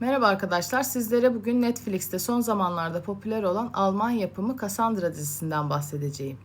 Merhaba arkadaşlar, sizlere bugün Netflix'te son zamanlarda popüler olan Alman yapımı Cassandra dizisinden bahsedeceğim.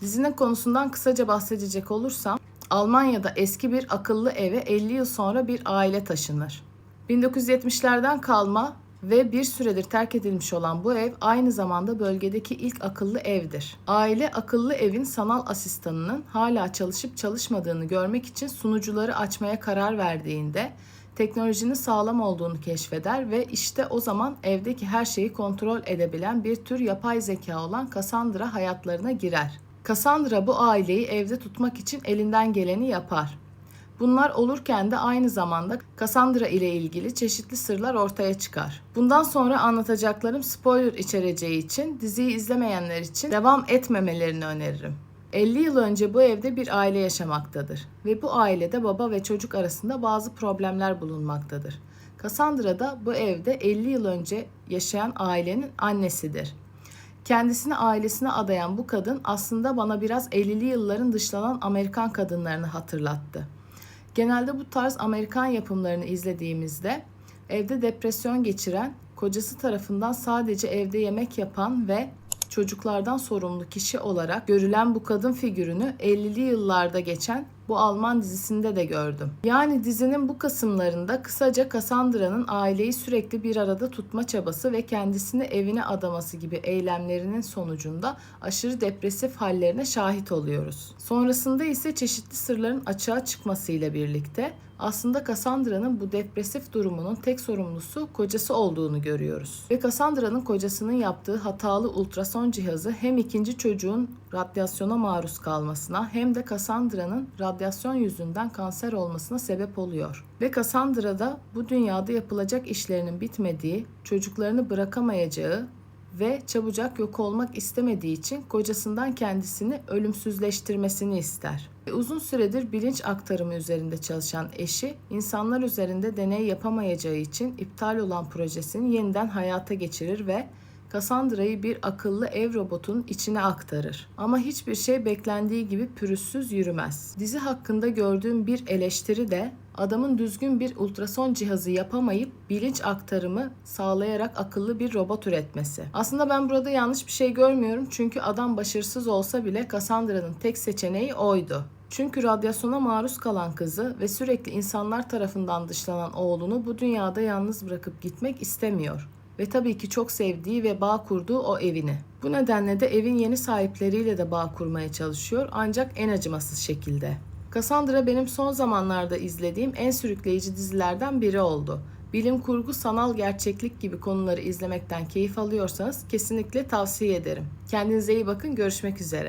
Dizinin konusundan kısaca bahsedecek olursam, Almanya'da eski bir akıllı eve 50 yıl sonra bir aile taşınır. 1970'lerden kalma ve bir süredir terk edilmiş olan bu ev aynı zamanda bölgedeki ilk akıllı evdir. Aile akıllı evin sanal asistanının hala çalışıp çalışmadığını görmek için sunucuları açmaya karar verdiğinde teknolojinin sağlam olduğunu keşfeder ve işte o zaman evdeki her şeyi kontrol edebilen bir tür yapay zeka olan Cassandra hayatlarına girer. Cassandra bu aileyi evde tutmak için elinden geleni yapar. Bunlar olurken de aynı zamanda Cassandra ile ilgili çeşitli sırlar ortaya çıkar. Bundan sonra anlatacaklarım spoiler içereceği için diziyi izlemeyenler için devam etmemelerini öneririm. 50 yıl önce bu evde bir aile yaşamaktadır ve bu ailede baba ve çocuk arasında bazı problemler bulunmaktadır. Cassandra da bu evde 50 yıl önce yaşayan ailenin annesidir. Kendisini ailesine adayan bu kadın aslında bana biraz 50'li yılların dışlanan Amerikan kadınlarını hatırlattı. Genelde bu tarz Amerikan yapımlarını izlediğimizde evde depresyon geçiren, kocası tarafından sadece evde yemek yapan ve çocuklardan sorumlu kişi olarak görülen bu kadın figürünü 50'li yıllarda geçen bu Alman dizisinde de gördüm. Yani dizinin bu kısımlarında kısaca Cassandra'nın aileyi sürekli bir arada tutma çabası ve kendisini evine adaması gibi eylemlerinin sonucunda aşırı depresif hallerine şahit oluyoruz. Sonrasında ise çeşitli sırların açığa çıkmasıyla birlikte aslında Cassandra'nın bu depresif durumunun tek sorumlusu kocası olduğunu görüyoruz. Ve Cassandra'nın kocasının yaptığı hatalı ultrason cihazı hem ikinci çocuğun radyasyona maruz kalmasına hem de Cassandra'nın radyasyon yüzünden kanser olmasına sebep oluyor. Ve Cassandra da bu dünyada yapılacak işlerinin bitmediği, çocuklarını bırakamayacağı ve çabucak yok olmak istemediği için kocasından kendisini ölümsüzleştirmesini ister. Ve uzun süredir bilinç aktarımı üzerinde çalışan eşi, insanlar üzerinde deney yapamayacağı için iptal olan projesini yeniden hayata geçirir ve Cassandra'yı bir akıllı ev robotunun içine aktarır. Ama hiçbir şey beklendiği gibi pürüzsüz yürümez. Dizi hakkında gördüğüm bir eleştiri de adamın düzgün bir ultrason cihazı yapamayıp bilinç aktarımı sağlayarak akıllı bir robot üretmesi. Aslında ben burada yanlış bir şey görmüyorum çünkü adam başarısız olsa bile Cassandra'nın tek seçeneği oydu. Çünkü radyasyona maruz kalan kızı ve sürekli insanlar tarafından dışlanan oğlunu bu dünyada yalnız bırakıp gitmek istemiyor ve tabii ki çok sevdiği ve bağ kurduğu o evini. Bu nedenle de evin yeni sahipleriyle de bağ kurmaya çalışıyor ancak en acımasız şekilde. Cassandra benim son zamanlarda izlediğim en sürükleyici dizilerden biri oldu. Bilim kurgu, sanal gerçeklik gibi konuları izlemekten keyif alıyorsanız kesinlikle tavsiye ederim. Kendinize iyi bakın, görüşmek üzere.